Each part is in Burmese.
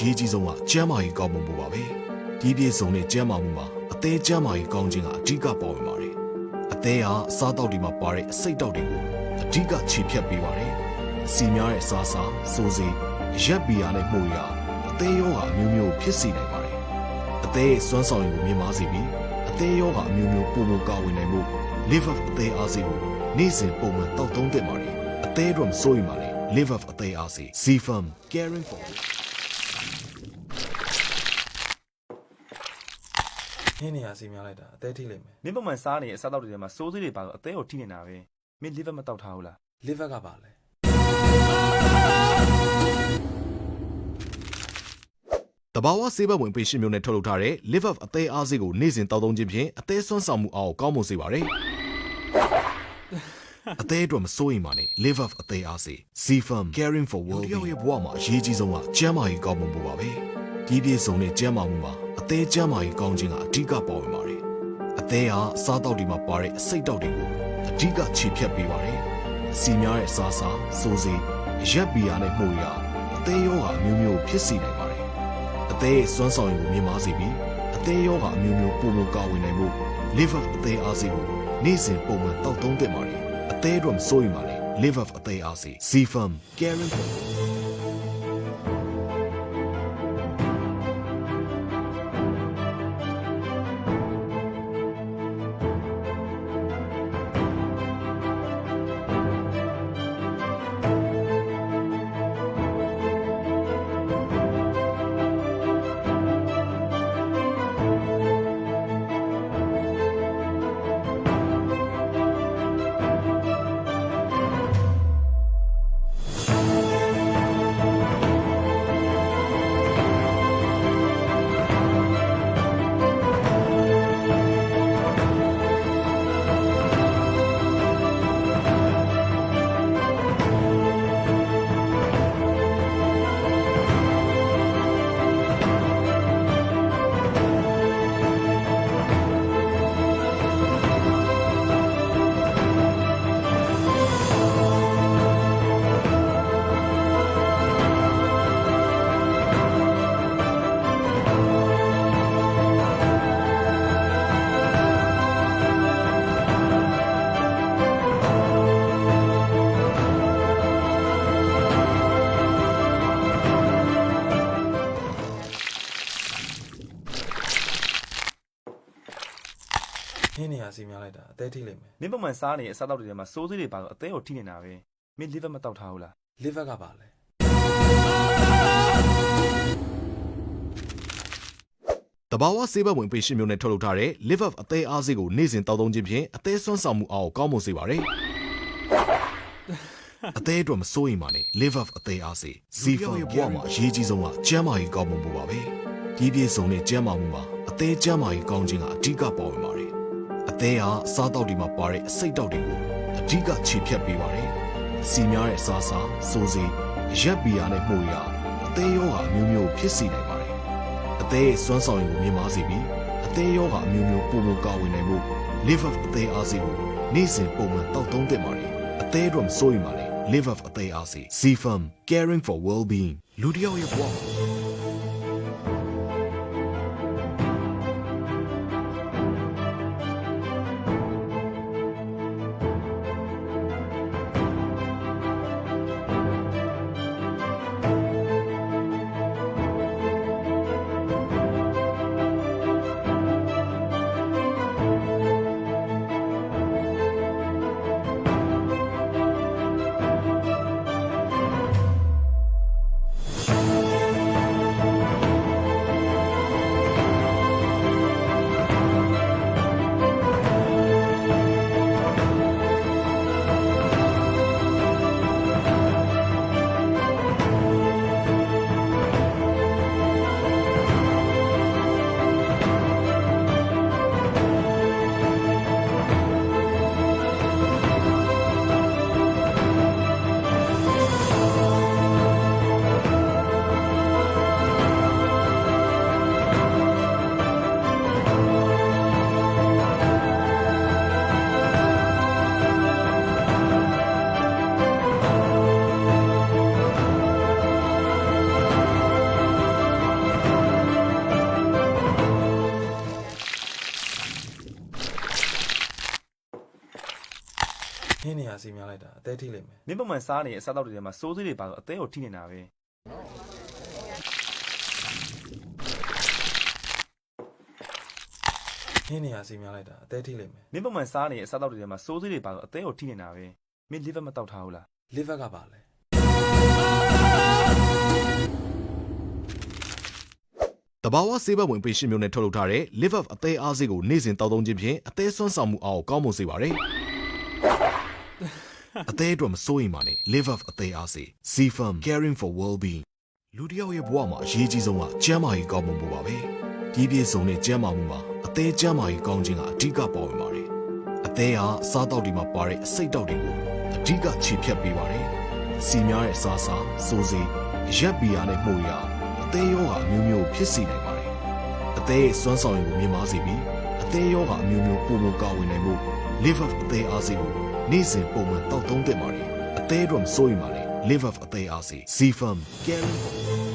ရေးကြီးဆုံးကကျန်းမာရေးကောင်းမှုပါပဲဒီပြည့်စုံတဲ့ကျန်းမာမှုမှာအသေးကျန်းမာရေးကောင်းခြင်းကအဓိကပါဝင်ပါတယ်အသေးဟာအစားတောက်တွေမှာပါတဲ့အစိတ်တောက်တွေကိုအဓိကခြေဖြတ်ပေးပါတယ်စီများတဲ့အစားအစာစိုးစိမ်ရက်ဘီယာနဲ့မှုရအသေးရောဂါအမျိုးမျိုးဖြစ်စေနိုင်ပါတယ်အသေးရဲ့စွမ်းဆောင်ရည်ကိုမြင့်မားစေပြီးအသေးရောဂါအမျိုးမျိုးပုံမကာဝင်နိုင်မှု liver အသေးအားစေကိုနေ့စဉ်ပုံမှန်တောက်သုံးသင့်ပါတယ်အသေးတော့မစိုးရင်ပါလေ liver အသေးအားစေ C firm caring for ဟင်းနေရစီများလိုက်တာအသေးထိလိမ့်မယ်မင်းပုံမှန်စားနေတဲ့အစားအသောက်တွေထဲမှာစိုးစိတွေပါတော့အသေးကိုထိနေတာပဲမင်း liver မတောက်ထားဘူးလား liver ကပါလဲတဘာဝဆေးဘက်ဝင်ပေရှင်မျိုးနဲ့ထုတ်လုပ်ထားတဲ့ liver အသေးအားစေးကိုနေ့စဉ်တောက်သုံးခြင်းဖြင့်အသေးစွမ်းဆောင်မှုအားကိုကောင်းမွန်စေပါတယ်။အသေးအတွက်မစိုးရင်ပါနဲ့ liver အသေးအားစေး C firm caring for world တယောက်ရဲ့ဘဝမှာအရေးကြီးဆုံးကကျန်းမာရေးကောင်းမှုပါပဲ။ ဒီပြည့်စုံတဲ့ကျန်းမာမှုမှာအသေးကျန်းမာရေးကောင်းခြင်းကအဓိကပါဝင်ပါတယ်။အသေးဟာအစားတောက်တွေမှာပါတဲ့အစိတ်တောက်တွေကိုအဓိကခြေဖြတ်ပေးပါတယ်။စီများတဲ့အစားအစာစိုးစိမ်ရက်ဘီယာနဲ့မှုရအသေးရောဂါအမျိုးမျိုးဖြစ်စေနိုင်ပါတယ်။အသေးရဲ့စွမ်းဆောင်ရည်ကိုမြင့်မားစေပြီးအသေးရောဂါအမျိုးမျိုးပုံမကာဝင်နိုင်မှု liver အသေးအားစေကိုနေ့စဉ်ပုံမှန်တောက်သုံးသင့်ပါတယ်အသေးတော့မစိုးရင်ပါလေ liver အသေးအားစေ C firm caring စီများလိုက်တာအသေးထိလိမ့်မယ်မင်းပုံမှန်စားနေတဲ့အစားအသောက်တွေထဲမှာစိုးစိတွေပါတော့အသေးကိုထိနေတာပဲမင်း liver မတောက်ထားဘူးလား liver ကပါလဲတဘာဝဆေးဘက်ဝင်ပေရှင်မျိုးနဲ့ထုတ်လုပ်ထားတဲ့ liver အသေးအားစေးကိုနေ့စဉ်တောက်သုံးခြင်းဖြင့်အသေးစွမ်းဆောင်မှုအားကိုကောင်းမွန်စေပါတယ်အသေးအတွက်မစိုးရင်ပါနဲ့ liver အသေးအားစေး C firm ရဲ့ဘဝမှာအရေးကြီးဆုံးကကျန်းမာရေးကောင်းမှုပါပဲဒီပြည့်စုံတဲ့ကျန်းမာမှုမှာအသေးကျန်းမာရေးကောင်းခြင်းကအဓိကပါဝင်ပါတယ် အသေးဟာအစားတောက်တွေမှာပါတဲ့အစိတ်တောက်တွေကိုအဓိကခြေဖြတ်ပေးပါတယ်စီများတဲ့အစားအစာစိုးစိမ်ရက်ဘီယာနဲ့မှုရအသေးရောဂါအမျိုးမျိုးဖြစ်စေနိုင်ပါတယ်အသေးရဲ့စွမ်းဆောင်ရည်ကိုမြင့်မားစေပြီးအသေးရောဂါအမျိုးမျိုးပုံမကာဝင်နိုင်မှု liver အသေးအားစေကိုနေ့စဉ်ပုံမှန်တောက်သုံးသင့်ပါတယ်အသေးတော့မစိုးရင်ပါလေ liver အသေးအားစေ C firm caring for well being လူတစ်ယောက်ရဲ့ဘဝ စီများလိုက်တာအသေးထိလိမ့်မယ်မင်းပုံမှန်စားနေတဲ့အစားအသောက်တွေထဲမှာစိုးစိတွေပါတော့အသေးကိုထိနေတာပဲဟင်းနေရစီများလိုက်တာအသေးထိလိမ့်မယ်မင်းပုံမှန်စားနေတဲ့အစားအသောက်တွေထဲမှာစိုးစိတွေပါတော့အသေးကိုထိနေတာပဲမင်း liver မတောက်ထားဘူးလား liver ကပါလေတဘာဝဆေးဘက်ဝင်ပေရှင်းမျိုးနဲ့ထုတ်လုပ်ထားတဲ့ live up အသေးအားစေးကိုနေ့စဉ်တောက်သုံးခြင်းဖြင့်အသေးဆွမ်းဆောင်မှုအားကိုကောင်းမွန်စေပါတယ်။ အသေးအတွက်မစိုးရိမ်ပါနဲ့ live up အသေးအားစေး C firm caring for well being လူတစ်ယောက်ရဲ့ဘဝမှာအရေးကြီးဆုံးကကျန်းမာရေးကောင်းမွန်မှုပါပဲ။ဒီပြည့်စုံတဲ့ကျန်းမာမှုမှာအသေးကျန်းမာရေးကောင်းခြင်းကအဓိကပါဝင်ပါတယ်။အသေးဟာစားတောက်တွေမှာပါတဲ့အစိတ်တောက်တွေကိုအဓိကခြေဖြတ်ပေးပါတယ်။စီများတဲ့စားစားစိုးစေးရက်ပီယာနဲ့မှုရအသေးရောဂါအမျိုးမျိုးဖြစ်စေနိုင်ပါတယ်။အသေးရဲ့စွမ်းဆောင်ရည်ကိုမြင့်မားစေပြီးအသေးရောဂါအမျိုးမျိုးပုံမကာဝင်နိုင်မှု live up အသေးအားစေးကို နေ့စဉ်ပုံမှန်တောက်သုံးသင့်ပါတယ်။အသေးတော့မစိုးရိမ်ပါနဲ့ live up အသေးအားစေး C firm caring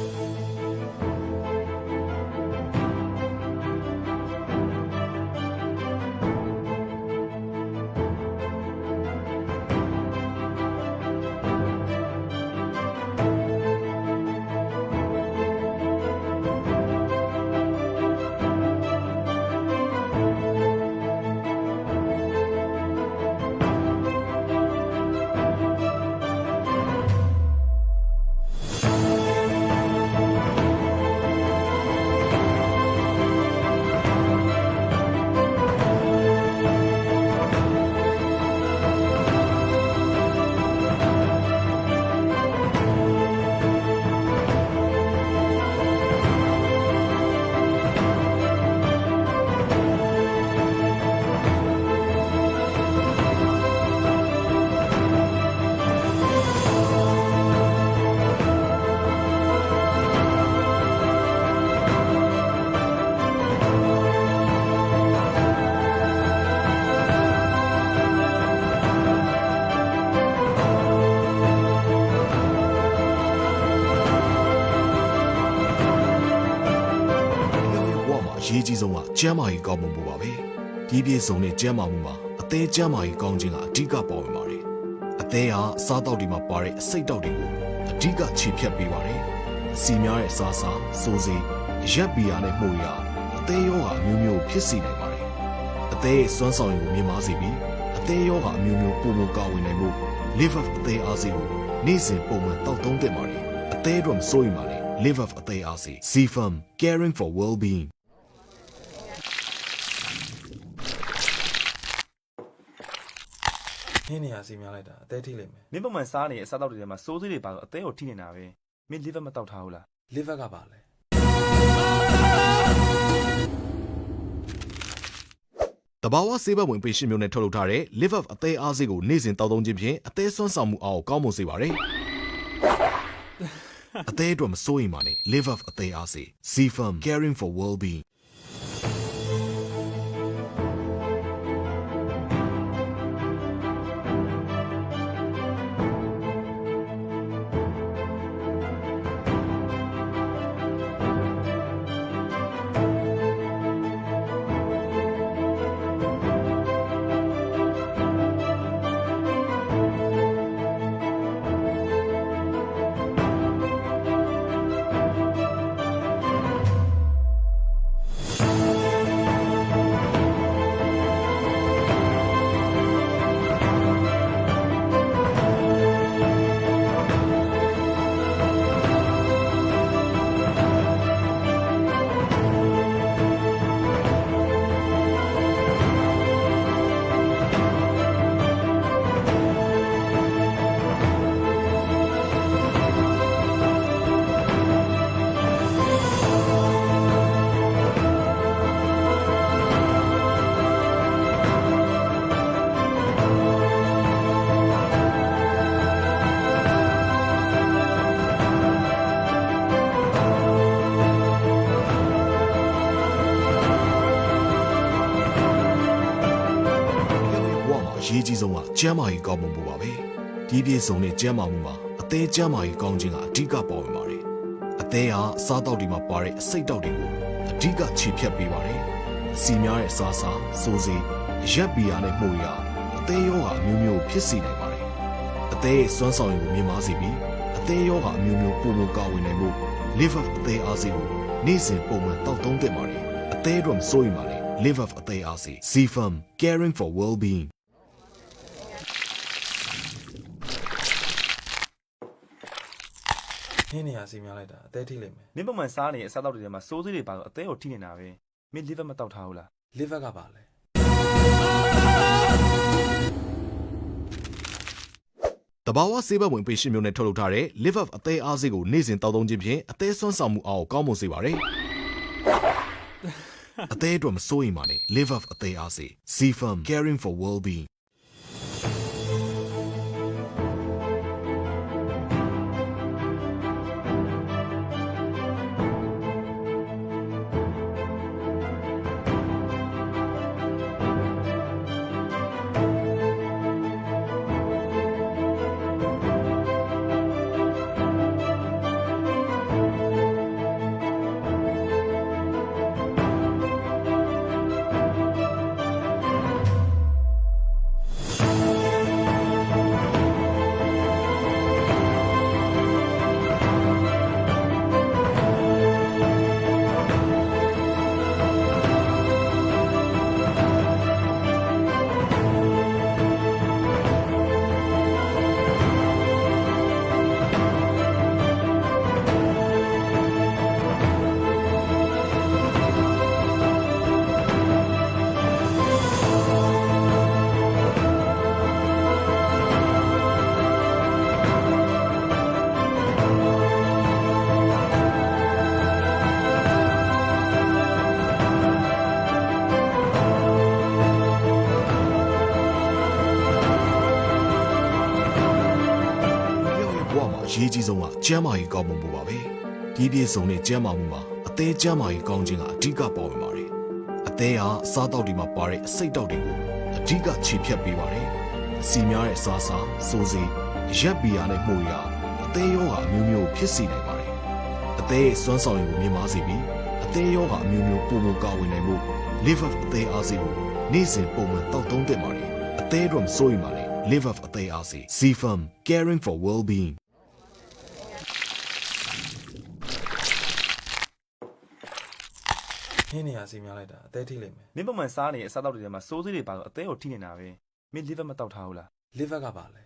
ကြီးဆုံးကကျန်းမာရေးကောင်းမွန်မှုပါပဲဒီပြည့်စုံတဲ့ကျန်းမာမှုမှာအသေးကျန်းမာရေးကောင်းခြင်းကအဓိကပါဝင်ပါတယ်အသေးဟာစားတောက်တွေမှာပါတဲ့အစိတ်တောက်တွေကိုအဓိကခြေဖြတ်ပေးပါတယ်စီများတဲ့စားစားစိုးစေးရက်ပီယာနဲ့မှုရအသေးရောဂါအမျိုးမျိုးဖြစ်စေနိုင်ပါတယ်အသေးရဲ့စွမ်းဆောင်ရည်ကိုမြင့်မားစေပြီးအသေးရောဂါအမျိုးမျိုးပုံမကာဝင်နိုင်မှု live up အသေးအားစေးကိုနေ့စဉ်ပုံမှန်တောက်သုံးသင့်ပါတယ်အသေးတော့မစိုးရိမ်ပါနဲ့ live up အသေးအားစေး C firm caring for well being ဟင်းနေရစီများလိုက်တာအသေးထိလိမ့်မယ်မင်းပုံမှန်စားနေတဲ့အစားအသောက်တွေထဲမှာစိုးစိတွေပါတော့အသေးကိုထိနေတာပဲမင်း liver မတောက်ထားဘူးလား liver ကပါလေတဘာဝဆေးဘက်ဝင်ပေရှင်းမျိုးနဲ့ထုတ်လုပ်ထားတဲ့ live up အသေးအားစေးကိုနေ့စဉ်တောက်သုံးခြင်းဖြင့်အသေးဆွမ်းဆောင်မှုအားကိုကောင်းမွန်စေပါတယ်။အသေးအတွက်မစိုးရိမ်ပါနဲ့ live up အသေးအားစေး C firm caring for well being ကြီးဆုံးကကျန်းမာရေးကောင်းမွန်မှုပါပဲဒီပြည့်စုံတဲ့ကျန်းမာမှုမှာအသေးကျန်းမာရေးကောင်းခြင်းကအဓိကပါဝင်ပါတယ်အသေးဟာစားတောက်တွေမှာပါတဲ့အစိတ်တောက်တွေကိုအဓိကခြေဖြတ်ပေးပါတယ်စီများတဲ့စားစားစိုးစေးရက်ပီယာနဲ့မှုရအသေးရောဂါအမျိုးမျိုးဖြစ်စေနိုင်ပါတယ်အသေးရဲ့စွမ်းဆောင်ရည်ကိုမြင့်မားစေပြီးအသေးရောဂါအမျိုးမျိုးပုံမကာဝင်နိုင်မှု live up အသေးအားစေကိုနေ့စဉ်ပုံမှန်တောက်သုံးသင့်ပါတယ်အသေးတော့မစိုးရင်ပါနဲ့ live up အသေးအားစေ C firm caring for well being င်းနေရစီများလိုက်တာအသေးထိလိမ့်မယ်မင်းပုံမှန်စားနေတဲ့အစားအသောက်တွေထဲမှာစိုးစိတွေပါတော့အသေးကိုထိနေတာပဲမင်း liver မတောက်ထားဘူးလား liver ကပါလဲတဘာဝဆေးဘက်ဝင်ပေရှင်မျိုးနဲ့ထုတ်လုပ်ထားတဲ့ live up အသေးအားစေးကိုနေ့စဉ်တောက်သုံးခြင်းဖြင့်အသေးစွမ်းဆောင်မှုအားကိုကောင်းမွန်စေပါတယ်အသေးအတွက်မစိုးရင်ပါနဲ့ live up အသေးအားစေး C firm caring for well being ကြီးဆုံးကကျန်းမာရေးကောင်းမှုပါပဲဒီပြည့်စုံတဲ့ကျန်းမာမှုမှာအသေးကျန်းမာရေးကောင်းခြင်းကအဓိကပါဝင်ပါတယ်အသေးဟာအစားတောက်တွေမှာပါတဲ့အစိတ်တောက်တွေကိုအဓိကခြေဖြတ်ပေးပါတယ်စီများတဲ့အစားအစာစိုးစိရက်ပီယာနဲ့မှုရအသေးရောဂါအမျိုးမျိုးဖြစ်စေနိုင်ပါတယ်အသေးရဲ့စွမ်းဆောင်ရည်ကိုမြင့်မားစေပြီးအသေးရောဂါအမျိုးမျိုးပုံမကာဝင်နိုင်မှု live up အသေးအားစေကိုနေ့စဉ်ပုံမှန်တောက်သုံးသင့်ပါတယ်အသေးတော့မစိုးရင်ပါနဲ့ live up အသေးအားစေ C firm caring for well being င်းနေရစီများလိုက်တာအသေးထိလိမ့်မယ်မင်းပုံမှန်စားနေတဲ့အစားအသောက်တွေထဲမှာစိုးစိတွေပါတော့အသေးကိုထိနေတာပဲမင်း liver မတောက်ထားဘူးလား liver ကပါလဲ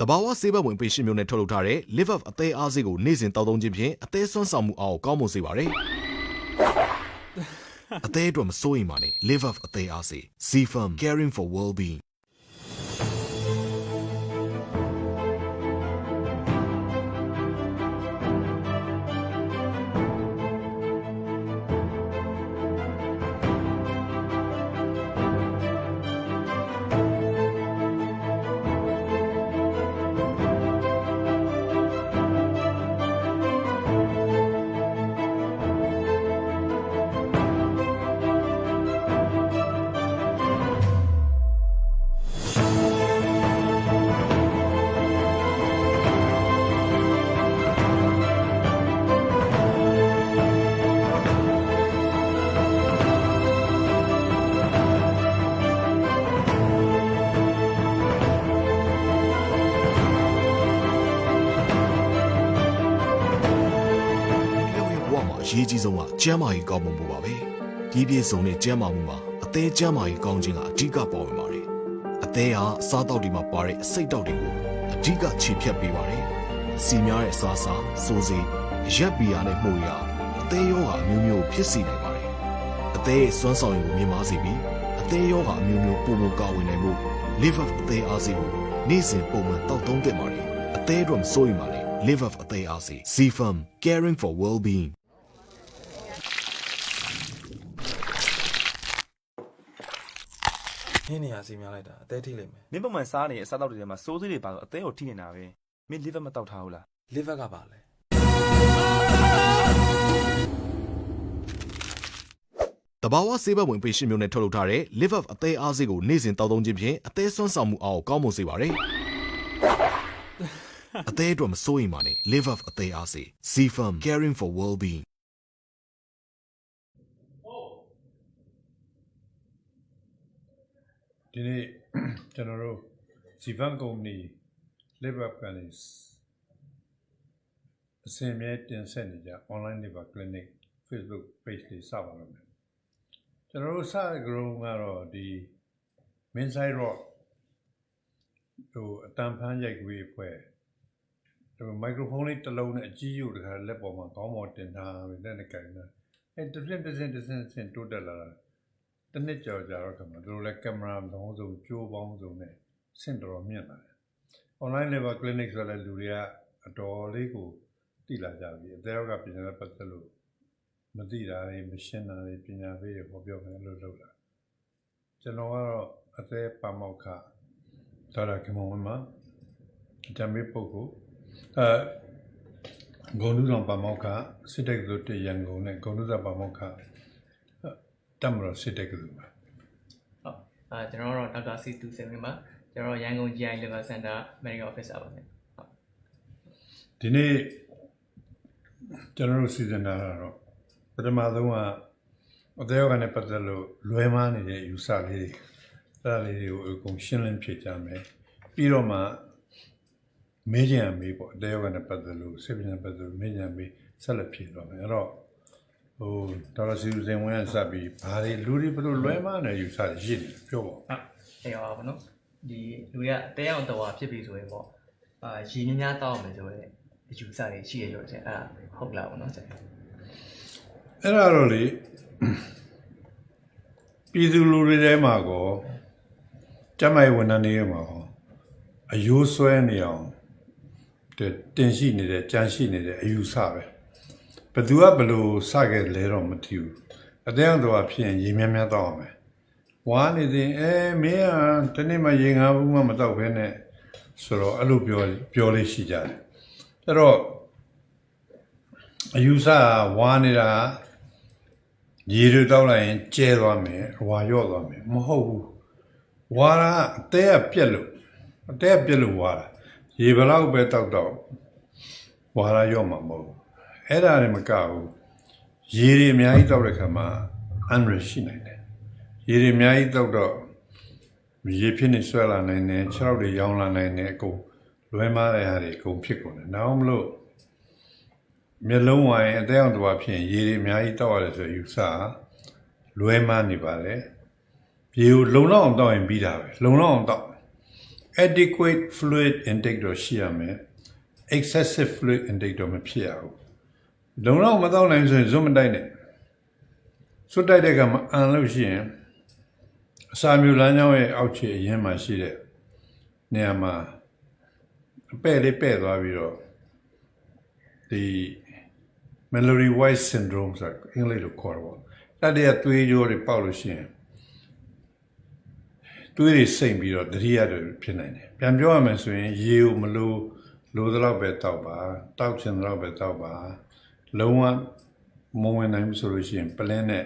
တဘာဝဆေးဘက်ဝင်ပေရှင်မျိုးနဲ့ထုတ်လုပ်ထားတဲ့ live up အသေးအားစေးကိုနေ့စဉ်တောက်သုံးခြင်းဖြင့်အသေးစွမ်းဆောင်မှုအားကိုကောင်းမွန်စေပါတယ်အသေးအတွက်မစိုးရင်ပါနဲ့ live up အသေးအားစေး C firm caring for well being ကြီးဆုံးကကျန်းမာရေးကောင်းမှုပါပဲဒီပြည့်စုံတဲ့ကျန်းမာမှုမှာအသေးကျန်းမာရေးကောင်းခြင်းကအဓိကပါဝင်ပါတယ်အသေးဟာအစားတောက်တွေမှာပါတဲ့အစိတ်တောက်တွေကိုအဓိကခြေဖြတ်ပေးပါတယ်စီများတဲ့အစားအစာစိုးစိရက်ပီယာနဲ့မှုရအသေးရောဂါအမျိုးမျိုးဖြစ်စေနိုင်ပါတယ်အသေးရဲ့စွမ်းဆောင်ရည်ကိုမြင့်မားစေပြီးအသေးရောဂါအမျိုးမျိုးပုံမကာဝင်နိုင်မှု live up အသေးအားစေကိုနေ့စဉ်ပုံမှန်တောက်သုံးသင့်ပါတယ်အသေးတော့မစိုးရင်ပါနဲ့ live up အသေးအားစေ C firm caring for well being ဟင်းနေရစီများလိုက်တာအသေးထိလိမ့်မယ်မင်းပုံမှန်စားနေတဲ့အစားအသောက်တွေထဲမှာစိုးစိတွေပါတော့အသေးကိုထိနေတာပဲမင်း liver မတောက်ထားဘူးလား liver ကပါလဲတဘာဝဆေးဘက်ဝင်ပေရှင်မျိုးနဲ့ထုတ်လုပ်ထားတဲ့ live up အသေးအားစေးကိုနေ့စဉ်တောက်သုံးခြင်းဖြင့်အသေးစွမ်းဆောင်မှုအားကိုကောင်းမွန်စေပါတယ်အသေးအတွက်မစိုးရင်ပါနဲ့ live up အသေးအားစေး C firm caring for well being ဒီနေ့ကျွန်တော်တို့ Zivan Company Live Up ကနေအစင်မြဲတင်ဆက်နေကြ online liver clinic Facebook page လေးစပါတော့မယ်ကျွန်တော်တို့စတဲ့ group ကတော့ဒီ Minside Rock ဟိုအတန်ဖန်းရိုက်ကွေးအဖွဲ့ဒီမိုက်ခရိုဖုန်းလေးတစ်လုံးနဲ့အကြီးရုပ်တခါလက်ပေါ်မှာခေါင်းပေါ်တင်ထားပြီးလက်နဲ့ကင်တာအဲတစ်စင်တစ်စင်တစ်စင်တစ်စင်တိုးတက်လာတာ တစ်နှစ်ကျော်ကြာတော့ခါမှာသူတို့လည်းကင်မရာပေါင်းစုံကြိုးပေါင်းစုံနဲ့ဆင့်တော်တော်မြင့်လာတယ်။ online level clinic ဆိုတဲ့လူတွေကအတော်လေးကိုတည်လာကြပြီ။အသေးရောက်ကပညာနဲ့ပတ်သက်လို့မသိတာတွေမရှင်းတာတွေပညာပေးတွေဟောပြောမယ်လို့လုပ်လာ။ကျွန်တော်ကတော့အသေးပါမောက္ခဒါရကမောင်မှာအတမေပုဂ္ဂိုလ်အဲဂုံလူဆောင်ပါမောက္ခစစ်တက်သူတရန်ကုန်နဲ့ဂုံလူဆောင်ပါမောက္ခ တမတော်စစ်တက်သူပါဟုတ်အာကျွန်တော်တို့ဒေါက်တာစီတူစင်ဝင်ပါကျွန်တော်တို့ရန်ကုန် GI Liver Center Medical Officer ပါမယ်ဟုတ်ဒီနေ့ကျွန်တော်တို့စီစဉ်တာကတော့ပထမဆုံးကအသေးရောဂါနဲ့ပတ်သက်လို့လွဲမားနေတဲ့ယူဆလေးတွေအဲ့ဒါလေးတွေကိုအကုန်ရှင်းလင်းဖြေကြမယ်ပြီးတော့မှမေးချင်အမေးပေါ့အသေးရောဂါနဲ့ပတ်သက်လို့စိတ်ပညာပတ်သက်လို့မေးချင်အမေးဆက်လက်ဖြေတော့မယ်အဲ့တော့ ဟိုဒေါက်တာစီစဉ်ဝင်ကစပြီးဘာတွေလူတွေဘယ်လိုလွဲမားနေယူဆရရှိတယ်ပြောပါဦးဟုတ်အေးပါဘောနော်ဒီလူတွေကအတဲအောင်တော်ဖြစ်ပြီဆိုရင်ပေါ့အာရင်းများများတောက်အောင်မယ်ဆိုတော့အယူဆတွေရှိရလို့တဲ့အဲ့ဒါဟုတ်လားဘောနော်ဆရာအဲ့ဒါတော့လေပြည်သူလူတွေထဲမှာကောကျမ်းမာရေးဝန်ထမ်းတွေထဲမှာကောအယိုးဆွဲနေအောင်တဲ့တင်ရှိနေတဲ့ကြံရှိနေတဲ့အယူဆပဲ ဘသူကဘလို့စခဲ့လဲတော့မသိဘူးအတဲ့အောင်တော့ဖြစ်ရင်ရေမြန်းမြန်းတော့အောင်မယ်ဝါနေစဉ်အဲမင်းကတနေ့မှရေငါးဘူးမှမတော့ဘဲနဲ့ဆိုတော့အဲ့လိုပြောပြောလေးရှိကြတယ်အဲ့တော့အယူဆကဝါနေတာရေတွေတောက်လိုက်ရင်ကျဲသွားမယ်ဝါရော့သွားမယ်မဟုတ်ဘူးဝါတာအသေးကပြက်လို့အသေးကပြက်လို့ဝါတာရေဘလောက်ပဲတောက်တော့ဝါတာရော့မှာမဟုတ်ဘူး အဲ့ဒါလည်းမကဘူးရေတွေအများကြီးတောက်တဲ့ခါမှာအန်ရရှိနိုင်တယ်ရေတွေအများကြီးတောက်တော့ရေဖြစ်နေဆွဲလာနိုင်တယ်ခြေထောက်တွေရောင်းလာနိုင်တယ်အကုန်လွဲမားတဲ့ဟာတွေအကုန်ဖြစ်ကုန်တယ်နောက်မလို့မျက်လုံးဝိုင်းအသေးအောင်တစ်ပါးဖြင့်ရေတွေအများကြီးတောက်ရတယ်ဆိုယူဆလွဲမနေပါတယ်ရေကိုလုံလောက်အောင်တောက်ရင်ပြီးတာပဲလုံလောက်အောင်တောက် adequate fluid intake တော့ရှိရမယ် excessive fluid intake တော့မဖြစ်ရဘူး လုံလောက်မတောက်နိုင်ဆိုရင်ဇွတ်မတိုက်နဲ့ဇွတ်တိုက်တဲ့ကမှအန်လို့ရှိရင်အစာမျိုးလမ်းကြောင်းရဲ့အောက်ခြေအရင်မှာရှိတဲ့နေရာမှာအပဲ့လေးပဲ့သွားပြီးတော့ဒီ Mallory White syndrome ဆိုတာအင်္ဂလိပ်လိုခေါ်တာပေါ့။တတည်းကသွေးကြိုးတွေပေါက်လို့ရှိရင်သွေးတွေစိမ့်ပြီးတော့တတိယတွေဖြစ်နိုင်တယ်။ပြန်ပြောရမယ်ဆိုရင်ရေကိုမလိုလိုသလောက်ပဲတောက်ပါ။တောက်ချင်သလောက်ပဲတောက်ပါ။ လုံးဝမဝင်နိုင်ဘူးဆိုလို့ရှိရင်ပလင်းနဲ့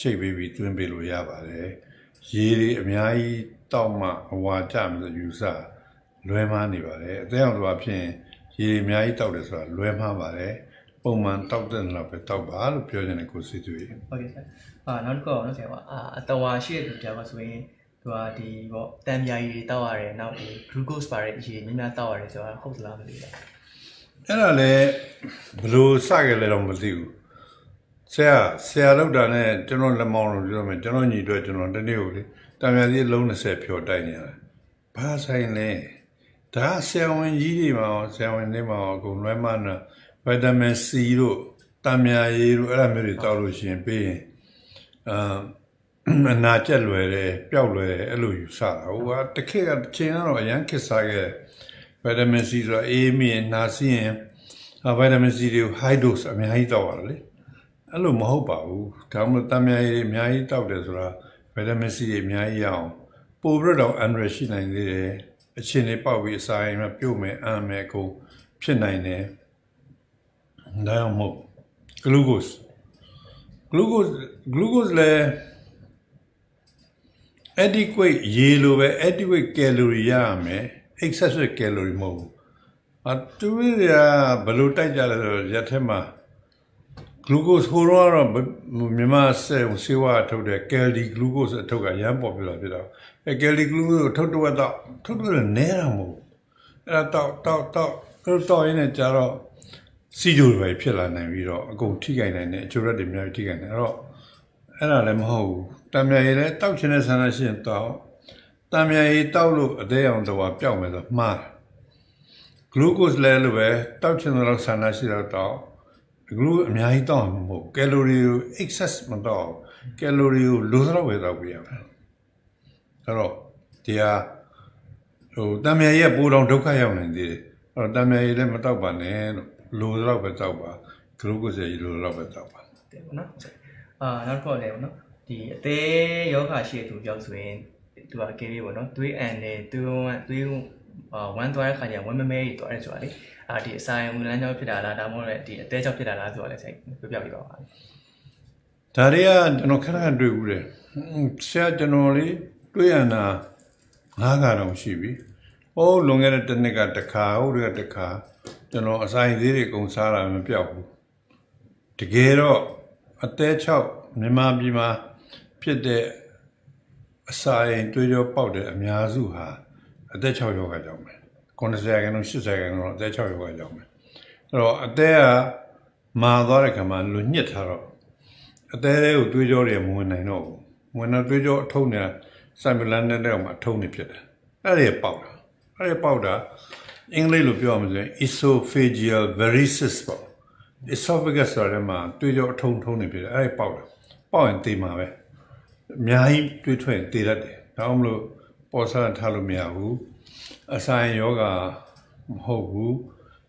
ချိတ်ပေးပြီးတွင်းပေးလို့ရပါတယ်။ရေတွေအများကြီးတောက်မှအဝါကျမယ်ဆိုယူဆလွဲမှားနေပါတယ်။အသေးအောင်ဆိုဖြစ်ရင်ရေတွေအများကြီးတောက်တယ်ဆိုတာလွဲမှားပါတယ်။ပုံမှန်တောက်တဲ့လောက်ပဲတောက်ပါလို့ပြောချင်တယ်ကိုစီသူကြီးဟုတ်ကဲ့ဆရာအာနောက်တစ်ခုကတော့နော်ဆရာကအာအတဝါရှိတဲ့လူကြားမှာဆိုရင်သူကဒီပေါ့တန်မြာရည်တွေတောက်ရတယ်နောက်ဒီ glucose ပါတဲ့ရေများများတောက်ရတယ်ဆိုတာဟုတ်သလားမသိဘူး အဲ့ဒါလည်းဘယ်လို့စခဲ့လဲတော့မသိဘူးဆရာဆရာလောက်တာနဲ့ကျွန်တော်လက်မောင်းလို့ပြောမယ်ကျွန်တော်ညီအတွက်ကျွန်တော်တနေ့ကိုလေတာမြာကြီးလုံး20ဖြော်တိုက်နေရတယ်ဘာဆိုင်လဲဒါဆရာဝန်ကြီးတွေမှာရောဆရာဝန်တွေမှာရောအကုန်လွဲမနာဗီတာမင် C တို့တာမြာရည်တို့အဲ့ဒါမျိုးတွေတောက်လို့ရှိရင်ပြီးရင်အာအနာကျက်လွယ်တယ်ပျောက်လွယ်တယ်အဲ့လိုယူဆတာဟိုကတစ်ခေတ်ကတစ်ချိန်ကတော့အရန်ခစ်စားခဲ့တယ် ဗီတာမင် C ဆိုတာအေးမြင်နာစီရင်ဗီတာမင် C တွေကို high dose အများကြီးတောက်ရတယ်လေအဲ့လိုမဟုတ်ပါဘူးဒါမှမဟုတ်တမ်းများကြီးအများကြီးတောက်တယ်ဆိုတာဗီတာမင် C တွေအများကြီးရအောင်ပိုပြီးတော့အန်ရရှိနိုင်သေးတယ်အချင်းလေးပေါက်ပြီးအစာရင်မပြုတ်မယ်အမ်းမယ်ကိုဖြစ်နိုင်တယ်ဒါကြောင့်မို့ glucose glucose glucose လည်း adequate ရေလိုပဲ adequate calorie ရရမယ် excessive calorie မဟုတ်ဘူးအတူရဘယ်လိုတိုက်ကြလဲဆိုတော့ရက်ထဲမှာ glucose ဟိုတော့ကတော့မြန်မာစေဆေးဝါးထုတ်တဲ့ caldi glucose အထုပ်ကရမ်းပေါ်ပြလာဖြစ်တော့အဲကယ်လီဂလူးကိုထုတ်တော့တော့ထုတ်တော့နဲတာမဟုတ်အဲ့ဒါတော့တော့တော့အဲ့တော့ရင်းနဲ့ကြတော့စီဂျိုတွေပဲဖြစ်လာနိုင်ပြီးတော့အကုန်ထိခိုက်နိုင်တယ်အချို့ရက်တွေများထိခိုက်နေအဲ့တော့အဲ့ဒါလည်းမဟုတ်ဘူးတံမြာရည်လည်းတောက်ချင်တဲ့ဆန္ဒရှိရင်တောက် တံမြာရည်တောက်လို့အသေးအောင်တော့ပျောက်မယ်ဆိုမှားတယ်ဂလူကို့စ်လဲလို့ပဲတောက်ချင်တဲ့လောက်ဆန္ဒရှိတော့တော့ဂလူအများကြီးတောက်မှာမဟုတ်ကယ်လိုရီကို excess မတောက်ကယ်လိုရီကိုလိုသလောက်ပဲတောက်ပြရမယ်အဲ့တော့ဒီဟာဟိုတံမြာရဲ့ပိုးတော်ဒုက္ခရောက်နေသေးတယ်အဲ့တော့တံမြာရဲ့လည်းမတောက်ပါနဲ့လို့လိုသလောက်ပဲတောက်ပါဂလူကို့စ်ရဲ့လိုသလောက်ပဲတောက်ပါတယ်ပေါ့နော်အာနောက်တစ်ခုလည်းပေါ့နော်ဒီအသေးယောဂရှိတဲ့သူပြောက်ဆိုရင် သူကကလေးပေါ့နော်သွေးအန်နဲ့သွေးဝမ်းသွေးအာဝမ်းသွားတဲ့ခါကျရင်ဝမ်းမမဲကြီးသွားတယ်ဆိုတာလေအာဒီအစာရင်ဝင်လန်းကြောင့်ဖြစ်တာလားဒါမှမဟုတ်လည်းဒီအသေးကြောင့်ဖြစ်တာလားဆိုတော့လည်းဆက်ပြပြပြပါပါဒါတွေကကျွန်တော်ခဏခဏတွေ့ဘူးတယ်ဟွန်းဆရာကျွန်တော်လေးတွေ့ရတာငါးခါတော့ရှိပြီ။ဟိုးလွန်ခဲ့တဲ့တစ်နှစ်ကတစ်ခါဟိုတည်းကတစ်ခါကျွန်တော်အဆိုင်သေးတွေအကုန်စားတာမပြောက်ဘူး။တကယ်တော့အသေး6မြန်မာပြည်မှာဖြစ်တဲ့ အစာရင်တွေးကြောပေါက်တဲ့အများစုဟာအသက်6ယောဂကြောင့်ပဲ။90ကနော်80ကနော်အသက်6ယောဂကြောင့်ပဲ။အဲ့တော့အသက်ကမာသွားတဲ့ခါမှာလူညှစ်ထားတော့အသေးလေးကိုတွေးကြောတွေမဝင်နိုင်တော့ဘူးဝင်တော့တွေးကြောအထုံးနေတာစိုင်မလန်တဲ့တဲ့မှာအထုံးနေဖြစ်တယ်အဲ့ဒီပေါက်တာအဲ့ဒီပေါက်တာအင်္ဂလိပ်လိုပြောရမှာဆိုရင် esophageal varices ပေါ့ esophagus ဆိုတဲ့မှာတွေးကြောအထုံးထုံးနေဖြစ်တယ်အဲ့ဒီပေါက်တာပေါက်ရင်တေးမှာပဲ အများကြီးတွေးထွက်ရင်တေးတတ်တယ်ဒါအောင်မလို့ပေါ်စားထားလို့မရဘူးအဆိုင်ယောဂမဟုတ်ဘူး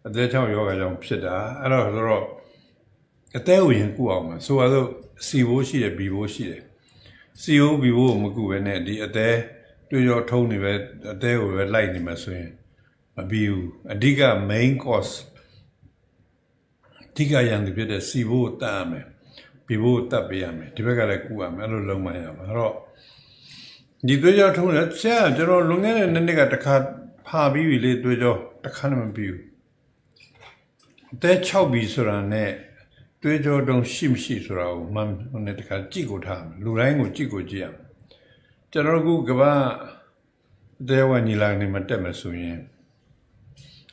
အသက်ချောင်းယောဂကြောင့်ဖြစ်တာအဲ့တော့ဆိုတော့အသေးကိုရင်ကုအောင်မှာဆိုတော့စီဘိုးရှိတယ်ဘီဘိုးရှိတယ်စီဘိုးဘီဘိုးကိုမကုပဲနဲ့ဒီအသေးတွေ့ရောထုံးနေပဲအသေးကိုပဲလိုက်နေမှာဆိုရင်မဘီဘူးအဓိက main course အဓိကရန်သူဖြစ်တဲ့စီဘိုးကိုတတ်ရမယ် ဘီဘိုးကိုတတ်ပေးရမယ်ဒီဘက်ကလည်းကုရမယ်အဲ့လိုလုံးမရမှာအဲ့တော့ဒီတွေ့ရောထုံးတယ်ဆရာကျွန်တော်လွန်ခဲ့တဲ့နှစ်နှစ်ကတစ်ခါဖာပြီးပြီလေတွေ့ရောတစ်ခါလည်းမပြီးဘူးအသက်6ပြီဆိုတာနဲ့တွေးကြောတုံးရှိမရှိဆိုတာကိုမှန်နဲ့တခါကြည့်ကိုထားမယ်လူတိုင်းကိုကြည့်ကိုကြည့်ရမယ်ကျွန်တော်ကကဘာတဲဝညီလာနေမှာတက်မယ်ဆိုရင်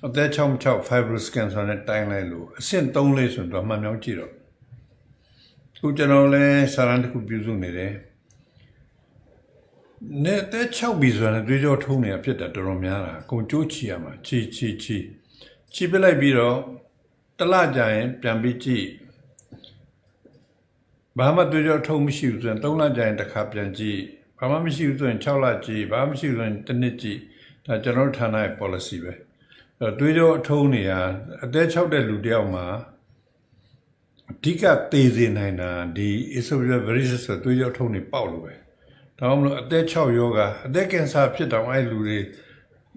အသက်6 6 fibroscan ဆိုတာနဲ့တိုင်းလိုက်လို့အဆင့်3လေးဆိုတော့မှန်မြောင်းကြည့်တော့ ခုကျွန်တော်လဲစာရန်တစ်ခုပြုစုနေတယ်နဲ့အသက်6ပြီဆိုတာနဲ့တွေးကြောထုံးနေတာဖြစ်တာတော်တော်များတာအကုန်ကြိုးချီရမှာချီချီချီချီပစ်လိုက်ပြီးတော့တလကြာရင်ပြန်ပြီးကြည့်ဘာမှတွေ့ကြထုံမရှိဘူးဆိုရင်3လကြာရင်တစ်ခါပြန်ကြည့်ဘာမှမရှိဘူးဆိုရင်6လကြည့်ဘာမှမရှိဘူးဆိုရင်တစ်နှစ်ကြည့်ဒါကျွန်တော်တို့ဌာနရဲ့ policy ပဲအဲ့တော့တွေ့ကြအထုံးနေရအသက်6တဲ့လူတယောက်မှာအ ဓိကသေစေနိုင်တာဒီ esophageal varices ဆိုတွေ့ကြအထုံးနေပေါက်လို့ပဲဒါမှမဟုတ်အသက်6ယောဂအသက်ကင်ဆာဖြစ်တော့အဲ့လူတွေ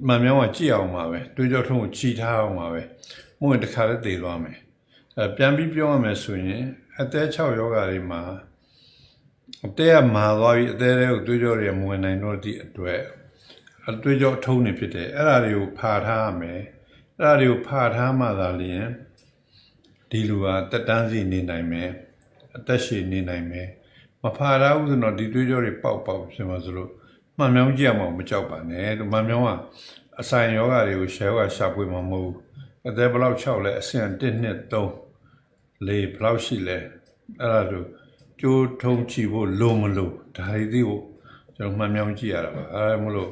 မှန်မြောင်းကကြည့်အောင်ပါပဲတွေ့ကြအထုံးကိုခြိထားအောင်ပါပဲမဟုတ်ရင်တစ်ခါလည်းတည်သွားမယ်အဲပြန်ပြီးပြောရမယ်ဆိုရင်အသက်6ယောဂတွေမှာအသက်ကမာသွားပြီးအသက်တွေကိုတွေးကြောတွေမဝင်နိုင်တော့ဒီအတွက်အတွေးကြောအထုံးနေဖြစ်တယ်အဲ့ဒါတွေကိုဖာထားရမယ်အဲ့ဒါတွေကိုဖာထားမှသာလျှင် ဒီလူဟာတက်တန်းစီနေနိုင်မယ်အသက်ရှည်နေနိုင်မယ်မဖာထားဘူးဆိုတော့ဒီတွေးကြောတွေပေါက်ပေါက်ဖြစ်မှာဆိုလို့မှန်မြောင်းကြည့်ရမှာမကြောက်ပါနဲ့လို့မှန်မြောင်းကအဆိုင်ယောဂတွေကိုရှယ်ယောဂရှာဖွေမှာမဟုတ်ဘူးအသက်ဘယ်လောက်6လဲအဆင့်1 2 3လေဘယ်လောက်ရှိလဲအဲ့ဒါဆိုကြိုးထုံချီဖို့လိုမလို့ဒါတွေသိဖို့ကျွန်တော်မှန်မြောင်းကြည့်ရတာပါအဲဒါမလို့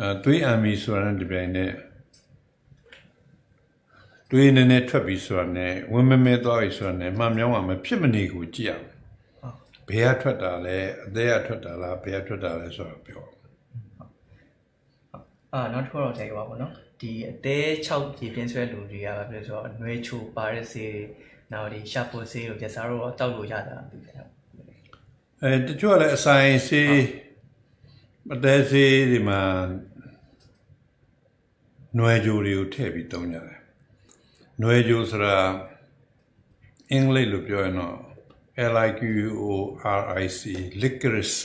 အဲတွေးအံမီဆိုတာနဲ့ဒီပိုင်းနဲ့ တွေးနေနေထွက်ပြီးဆိုတာနဲ့ဝင်မမဲသွားပြီဆိုတာနဲ့မှန်မြောင်းမှာမဖြစ်မနေကိုကြည့်ရမယ်ဘယ်ကထွက်တာလဲအသေးကထွက်တာလားဘယ်ကထွက်တာလဲဆိုတော့ပြောအာနောက်တစ်ခုတော့ချိန်ပါပေါ့နော်ဒီအသေး6ရေပြင်းဆွဲလူတွေကဘာဖြစ်လဲဆိုတော့အနှွေးချိုပါတဲ့ဆေးတွေနောက်ဒီရှာပိုဆေးတို့ပြစားတော့တောက်လို့ရတာပြီခင်ဗျာအဲတချို့ကလည်းအဆိုင်စေးမတဲစေးဒီမှာຫນွယ်ကြိုတွေကိုထည့်ပြီးသုံးကြတယ် နွေကြိုဆိုတာအင်္ဂလိပ်လိုပြောရင်တော့ LIQORIC licorice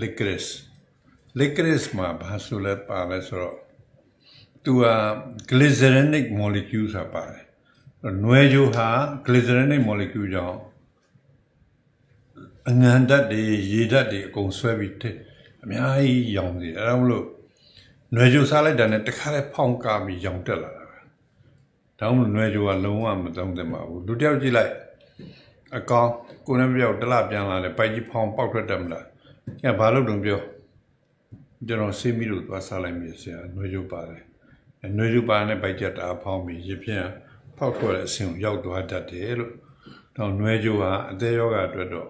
licorice licorice မှာဘာဆိုလဲပါလဲဆိုတော့သူက glycerinic molecule ဆိုတာပါတယ်နွေကြိုဟာ glycerinic molecule ကြောင့်အငန်ဓာတ်တွေရေဓာတ်တွေအကုန်ဆွဲပြီးတဲ့အများကြီးရောင်နေတယ်အဲဒါမလို့နွေကြိုစားလိုက်တာနဲ့တခါလဲဖောင်းကာပြီးရောင်တက်လာတာ ဒါမှမဟုတ်နွယ်ကြိုကလုံးဝမသုံးသင့်ပါဘူးလူတယောက်ကြည့်လိုက်အကောင်ကိုနဲ့ပြောက်တလပြန်လာတယ်ပိုက်ကြီးဖောင်းပေါက်ထွက်တယ်မလားညဘာလို့တုံပြောကျွန်တော်ဆေးမီလို့သွားစားလိုက်မြေဆရာနွေရုပ်ပါတယ်နွေရုပ်ပါနဲ့ပိုက်ကြတာဖောင်းပြီးရပြင်းဖောက်ထွက်တဲ့အဆင့်ကိုရောက်သွားတတ်တယ်လို့တော့နွေကြိုဟာအသေးယောဂအတွက်တော့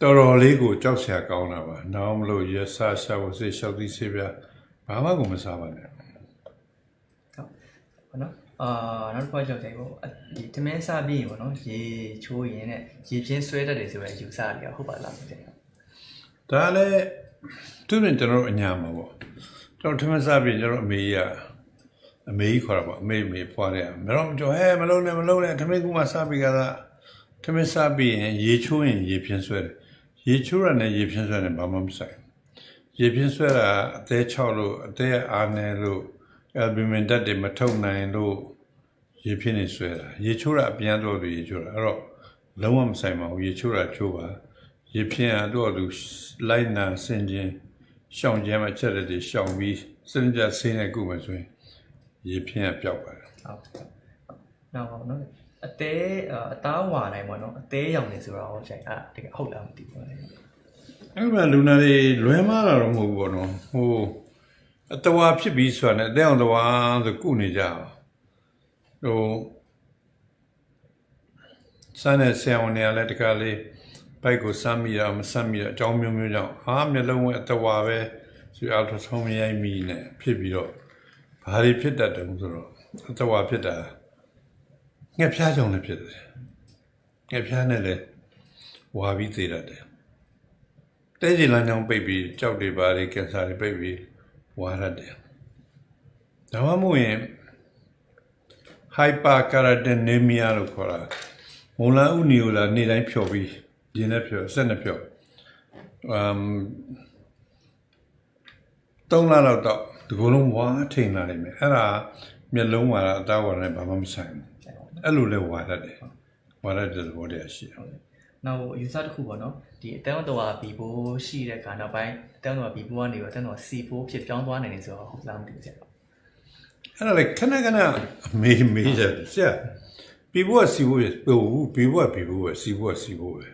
တော်တော်လေးကိုကြောက်စရာကောင်းတာပါ။နောက်မလို့ရဆာရှာဖို့စိတ်လျှောက်သီးစေပြဘာမှကိုမစားပါနဲ့ ဟုတ်နော်အာနောက်တစ်ခါကြောက်တယ်ပေါ့အဒီတမင်းစားပြီးရင်ပေါ့နော်ရေချိုးရင်နဲ့ရေပြင်းဆွဲတတ်တယ်ဆိုရယ်ယူစားရဟုတ်ပါလားတဲ့။ဒါလည်းသူနဲ့ကျွန်တော်တို့အညာမှာပေါ့။ကျွန်တော်ထမင်းစားပြီးကျွန်တော်အမေကြီးကအမေကြီးခေါ်တာပေါ့အမေမေဖွာတယ်မတော့ကြောဟဲမလုံးနဲ့မလုံးနဲ့ထမင်းကူမှစားပြီးကြတာထမင်းစားပြီးရင်ရေချိုးရင်ရေပြင်းဆွဲတယ်။ရေချိုးရတဲ့ရေပြင်းဆွဲတယ်ဘာမှမဆိုင်ဘူး။ရေပြင်းဆွဲတာအသေးချောက်လို့အသေးအားနေလို့ အယ်ဘီမင်တက်တွေမထုတ်နိုင်လို့ရေဖြစ်နေဆွဲတာရေချိုးတာအပြန်တော့သူရေချိုးတာအဲ့တော့လုံးဝမဆိုင်ပါဘူးရေချိုးတာချိုးပါရေဖြစ်ရတော့သူလိုက်နာစင်ချင်းရှောင်ကျမ်းမှာချက်တဲ့တွေရှောင်ပြီးစင်ကြဆင်းနေကုမယ်ဆိုရင်ရေဖြစ်ရပျောက်ပါတယ်ဟုတ်နောက်ပါနော်အသေးအသားဝါနိုင်ပေါ့နော်အသေးရောင်နေဆိုတော့ဟုတ်ဆိုင်အဲ့တကယ်ဟုတ်လားမသိဘူးလေအဲ့မှာလူနာတွေလွဲမားတာတော့မဟုတ်ဘူးပေါ့နော်ဟို အတဝါဖြစ်ပြီးဆိုတာနဲ့အတဲ့အောင်တဝါဆိုကုနေကြအောင်ဟိုစမ်းတဲ့ဆရာဝန်တွေကလည်းတခါလေးဘိုက်ကိုစမ်းမိတာမစမ်းမိတာအကြောင်းမျိုးမျိုးကြောင့်အာမျက်လုံးဝအတဝါပဲဆိုအလ်ထရာဆောင်းရိုက်မိနဲ့ဖြစ်ပြီးတော့ဘာတွေဖြစ်တတ်တယ်ဆိုတော့အတဝါဖြစ်တာငှက်ဖျားကြောင့်လည်းဖြစ်တယ်ငှက်ဖျားနဲ့လည်းဝါပြီးသေးတတ်တယ်တဲကြီးလမ်းကြောင်းပိတ်ပြီးကြောက်တွေပါတွေကင်ဆာတွေပိတ်ပြီး ဝါရတယ်။ဒါမှမဟုတ်ရင် hyperkeratinemia လို့ခေါ်တာမုံလာဥနီယိုလာနေ့တိုင်းဖြော်ပြီးရင်းနဲ့ဖြော်ဆက်နဲ့ဖြော်အမ်တုံးလာတော့တော့ဒီကုလုံးဝါထိန်လာနိုင်မယ်အဲ့ဒါမျက်လုံးဝါတာအသားဝါတာနဲ့ဘာမှမဆိုင်ဘူးအဲ့လိုလဲဝါရတယ်ဝါရတဲ့သဘောတရားရှိတယ် နောက်ယူဆတစ်ခုပေါ့နော်ဒီအတန်းတော်ဘီဘိုးရှိတဲ့ခါနောက်ပိုင်းအတန်းတော်ဘီဘိုးကနေတော့အတန်းတော်စီဘိုးဖြစ်ပြောင်းသွားနိုင်တယ်ဆိုတော့ဟုတ်လားမသိဘူးဆရာအဲ့ဒါလေခဏခဏမေးမေးကြတယ်ဆရာဘီဘိုကစီဘိုပဲဟိုဘီဘိုကဘီဘိုပဲစီဘိုကစီဘိုပဲ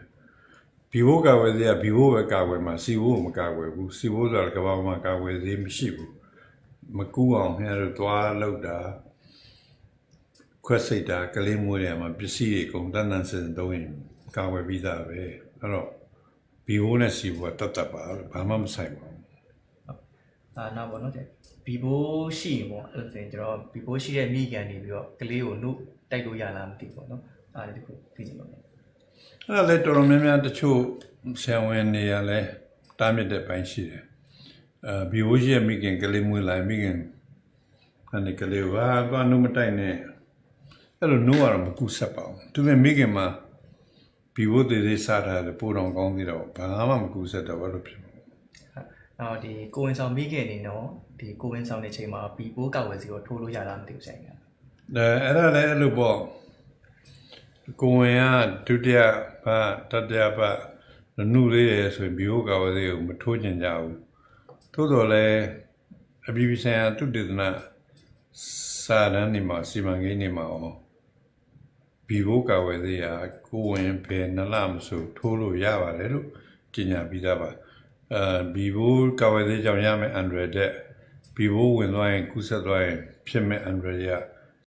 ဘီဘိုကဝယ်သေးရဘီဘိုပဲကာဝယ်မှာစီဘိုကမကာဝယ်ဘူးစီဘိုဆိုတာကဘာမှကာဝယ်သေးမရှိဘူးမကူအောင်ခင်ဗျားတို့သွားလောက်တာခွက်စိတ်တာကလေးမွေးတယ်မှာပစ္စည်းတွေအကုန်တန်းတန်းစင်တုံးရင် ကာဝယ်ပြီးသားပဲအဲ့တော့ဘီဘိုနဲ့စီဘိုကတတ်တတ်ပါဘာမှမဆိုင်ပါဘူးအာနောက်ပေါ့နော်တဲ့ဘီဘိုးရှိရင်ပေါ့အဲ့ဒါဆိုရင်ကျွန်တော်ဘီဘိုးရှိတဲ့မိကန်နေပြီးတော့ကလေးကိုနှုတ်တိုက်လို့ရလားမသိဘူးပေါ့နော်အားလည်းဒီခုသိချင်ပါမယ်အဲ့ဒါလည်းတော်တော်များများတချို့ဆံဝင်နေရလဲတားမြစ်တဲ့ပိုင်းရှိတယ်အဲဘီဝိုရှိရဲ့မိခင်ကလေးမွေးလိုက်မိခင်အဲ့ဒီကလေးကဘာနုမတိုက်နဲ့အဲ့လိုနိုးရတော့မကူဆက်ပါဘူးသူကမိခင်မှာ ဘီဝိုသေးသေးစားထားတယ်ပိုတော်ကောင်းသေးတော့ဘာမှမကူဆက်တော့ဘာလို့ဖြစ်မှာနောက်ဒီကိုဝင်ဆောင်မိခဲ့နေတော့ဒီကိုဝင်ဆောင်တဲ့ချိန်မှာဘီဘိုးကောက်ဝယ်စီကိုထိုးလို့ရလားမသိဘူးဆိုင်ကအဲအဲ့ဒါလည်းအဲ့လိုပေါ့ကိုဝင်ကဒုတိယဘတတိယဘနုလေးရယ်ဆိုရင်ဘီဝိုကဝသေးကိုမထိုးကျင်ကြဘူးသို့တော်လည်းအပြည်ပြည်ဆိုင်ရာသုတေသနစာတမ်းနေမှာစီမံကိန်းနေမှာအော င်ဘီဝိုကဝသေးကကိုဝင်ဘယ်နှလမဆိုထိုးလို့ရပါတယ်လို့ကြေညာပြီးသားပါအဲဘီဝိုကဝသေးကြောင့်ရမယ်အန်ဒရတဲ့ဘီဝိုဝင်သွားရင်ကူးဆက်သွားရင်ဖြစ်မဲ့အန်ဒရရဲ့